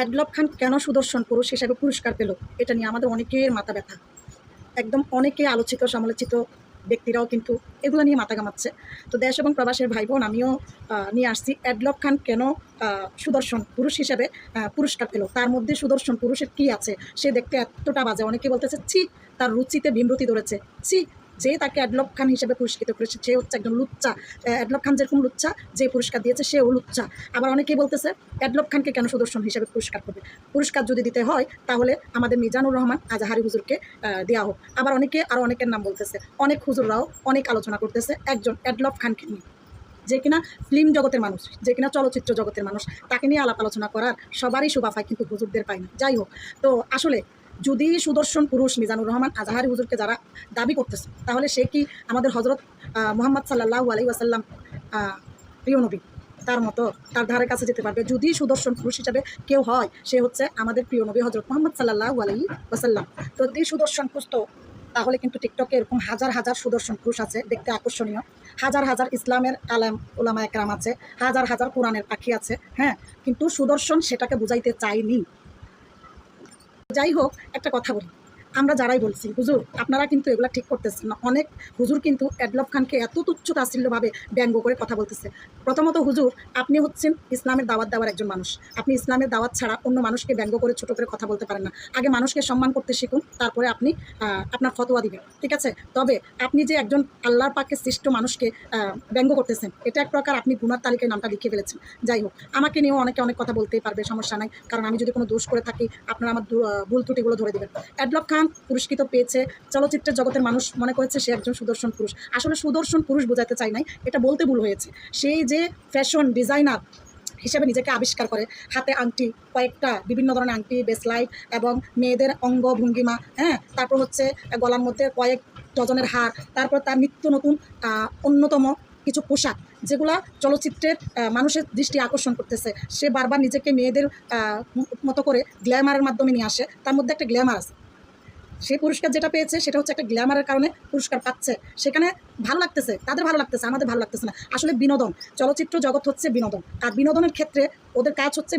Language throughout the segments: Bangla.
অ্যাডলব খান কেন সুদর্শন পুরুষ হিসাবে পুরস্কার পেল? এটা নিয়ে আমাদের অনেকের মাথা ব্যথা। একদম অনেকে আলোচিত, সমালোচিত ব্যক্তিরাও কিন্তু এগুলো নিয়ে মাথা ঘামাচ্ছে। তো দেশ এবং প্রবাসের ভাই বোন আমিও নিয়ে আসছি। অ্যাডলব খান কেন সুদর্শন পুরুষ হিসেবে পুরস্কার পেল? তার মধ্যে সুদর্শন পুরুষের কি আছে? সে দেখতে এতটা বাজে। অনেকে বলতেছে, ছি, তার রুচিতে ভীমরতি ধরেছে। ছি যে তাকে অ্যাডলব খান হিসেবে পুরস্কৃত করেছে, সে হচ্ছে একজন লুচ্চা। অ্যাডলব খান যেরকম লুচ্চা, যে পুরস্কার দিয়েছে, সেও লুচ্চা। আবার অনেকেই বলতেছে অ্যাডলব খানকে কেন সুদর্শন হিসেবে পুরস্কার করবে? পুরস্কার যদি দিতে হয়, তাহলে আমাদের মিজানুর রহমান আজাহারি হুজুরকে দেওয়া হোক। আবার অনেকে আরও অনেকের নাম বলতেছে, অনেক হুজুররাও অনেক আলোচনা করতেছে একজন অ্যাডলব খানকে নিয়ে। যে কিনা ফিল্ম জগতের মানুষ, যে কিনা চলচ্চিত্র জগতের মানুষ, তাকে নিয়ে আলাপ আলোচনা করার সবারই পায়, কিন্তু হুজুরদের পায় না। যাই হোক, তো আসলে যদি সুদর্শন পুরুষ মিজানুর রহমান আজাহারি হুজুরকে যারা দাবি করতেছে, তাহলে সে কি আমাদের হজরত মোহাম্মদ সাল্লাহ আলাই ওয়াসাল্লাম প্রিয় নবী, তার মতো, তার ধারে কাছে যেতে পারবে? যদি সুদর্শন পুরুষ হিসাবে কেউ হয়, সে হচ্ছে আমাদের প্রিয় নবী হজরত মোহাম্মদ সাল্লাহ আলাই ওয়াসাল্লাম। তো যদি সুদর্শন পুরুষ তো তাহলে কিন্তু টিকটকে এরকম হাজার হাজার সুদর্শন পুরুষ আছে, দেখতে আকর্ষণীয়। হাজার হাজার ইসলামের আলাম ওলামা একরাম আছে, হাজার হাজার কোরআনের পাখি আছে হ্যাঁ? কিন্তু সুদর্শন সেটাকে বুঝাইতে চাইনি যাই হোক একটা কথা বলি। আমরা যারাই বলছি, হুজুর, আপনারা কিন্তু এগুলো ঠিক করতেছেন না। অনেক হুজুর কিন্তু অ্যাডলব খানকে এত তুচ্ছ তাচ্ছিল্যভাবে ব্যঙ্গ করে কথা বলতেছে। প্রথমত হুজুর, আপনি হচ্ছেন ইসলামের দাওয়াত দেওয়ার একজন মানুষ। আপনি ইসলামের দাওয়াত ছাড়া অন্য মানুষকে ব্যঙ্গ করে ছোট করে কথা বলতে পারেন না। আগে মানুষকে সম্মান করতে শিখুন, তারপরে আপনি আপনার ফতোয়া দিবেন, ঠিক আছে? তবে আপনি যে একজন আল্লাহর পাকে সৃষ্ট মানুষকে ব্যঙ্গ করতেছেন, এটা এক প্রকার আপনি গুনার তালিকায় নামটা লিখে ফেলেছেন। যাই হোক, আমাকে নিয়েও অনেকে অনেক কথা বলতেই পারবে, সমস্যা নাই। কারণ আমি যদি কোনো দোষ করে থাকি, আপনারা আমার ভুল ত্রুটিগুলো ধরে দেবেন। অ্যাডলব খান পুরস্কৃত পেয়েছে, চলচ্চিত্রের জগতের মানুষ মনে করেছে সে একজন সুদর্শন পুরুষ। আসলে সুদর্শন পুরুষ বোঝাতে চাই নাই, এটা বলতে ভুল হয়েছে। সেই যে ফ্যাশন ডিজাইনার হিসেবে নিজেকে আবিষ্কার করে, হাতে আংটি, কয়েকটা বিভিন্ন ধরনের আংটি বেসলাইট এবং মেয়েদের অঙ্গ ভঙ্গিমা হ্যাঁ তারপর হচ্ছে গলার মধ্যে কয়েক ডজনের হার, তারপর তার নিত্য নতুন অন্যতম কিছু পোশাক, যেগুলা চলচ্চিত্রের মানুষের দৃষ্টি আকর্ষণ করতেছে। সে বারবার নিজেকে মেয়েদের মতো করে গ্ল্যামারের মাধ্যমে নিয়ে আসে। তার মধ্যে একটা গ্ল্যামার আছে। সে পুরস্কার যেটা পেয়েছে সেটা হচ্ছে একটা গ্ল্যামারের কারণে পুরস্কার পাচ্ছে। সেখানে ভালো লাগতেছে, তাদের ভালো লাগতেছে, আমাদের ভালো লাগতেছে না। আসলে বিনোদন, চলচ্চিত্র জগৎ হচ্ছে বিনোদন। আর বিনোদনের ক্ষেত্রে ওদের কাজ হচ্ছে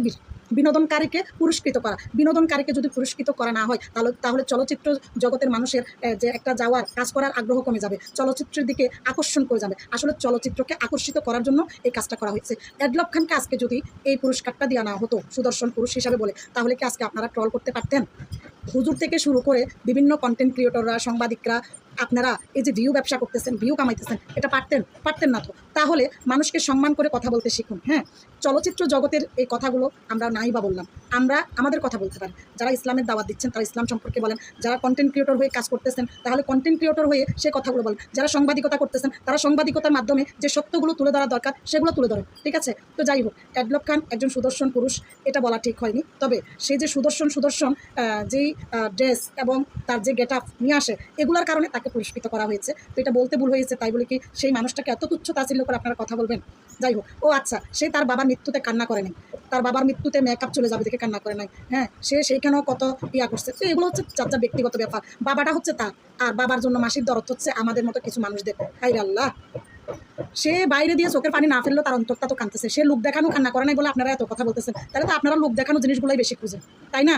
বিনোদনকারীকে পুরস্কৃত করা। বিনোদনকারীকে যদি পুরস্কৃত করা না হয়, তাহলে তাহলে চলচ্চিত্র জগতের মানুষের যে একটা যাওয়ার কাজ করার আগ্রহ কমে যাবে। চলচ্চিত্রের দিকে আকর্ষণ করে যাবে। আসলে চলচ্চিত্রকে আকর্ষিত করার জন্য এই কাজটা করা হয়েছে। অ্যাডলব খানকে আজকে যদি এই পুরস্কারটা দেওয়া না হতো, সুদর্শন পুরুষ হিসাবে বলে, তাহলে কি আজকে আপনারা ট্রল করতে পারতেন? হুজুর থেকে শুরু করে বিভিন্ন কন্টেন্ট ক্রিয়েটররা সাংবাদিকরা আপনারা এই যে ভিউ ব্যবসা করতেছেন, ভিউ কামাইতেছেন, এটা পারতেন পারতেন না তো। তাহলে মানুষকে সম্মান করে কথা বলতে শিখুন হ্যাঁ? চলচ্চিত্র জগতের এই কথাগুলো আমরা নাই বা বললাম। আমরা আমাদের কথা বলতে পারি। যারা ইসলামের দাওয়াত দিচ্ছেন, তারা ইসলাম সম্পর্কে বলেন। যারা কন্টেন্ট ক্রিয়েটর হয়ে কাজ করতেছেন, তাহলে কন্টেন্ট ক্রিয়েটর হয়ে সে কথাগুলো বলেন। যারা সাংবাদিকতা করতেছেন, তারা সাংবাদিকতার মাধ্যমে যে সত্যগুলো তুলে ধরা দরকার, সেগুলো তুলে ধরেন, ঠিক আছে? তো যাই হোক অ্যাডলব খান একজন সুদর্শন পুরুষ, এটা বলা ঠিক হয়নি। তবে সে যে সুদর্শন সুদর্শন যেই ড্রেস এবং তার যে গেট আপ নিয়ে আসে, এগুলোর কারণে তাকে পুরস্কৃত করা হয়েছে। তো এটা বলতে ভুল হয়েছে, তাই বলে কি সেই মানুষটাকে এত তুচ্ছ তাচ্ছিল্য করে আপনারা কথা বলবেন? যাই হোক, ও আচ্ছা সে তার বাবার মৃত্যুতে কান্না করে নাই। তার বাবার মৃত্যুতে মেকআপ চলে যাবে দেখে কান্না করে নাই। হ্যাঁ সে সেইখানেও কত ইয়া করছে। তো এগুলো হচ্ছে যার যার ব্যক্তিগত ব্যাপার। বাবাটা হচ্ছে তার আর বাবার জন্য মাসির দরদ হচ্ছে আমাদের মতো কিছু মানুষদের। হাই আল্লাহ! সে বাইরে দিয়ে চোখের পানি না ফেললেও তার অন্তরটা তো কাঁদতেছে। সে লোক দেখানো কান্না করে নাই বলে আপনারা এত কথা বলতেছেন। তাহলে তো আপনারা লোক দেখানো জিনিসগুলোই বেশি খুঁজেন, তাই না?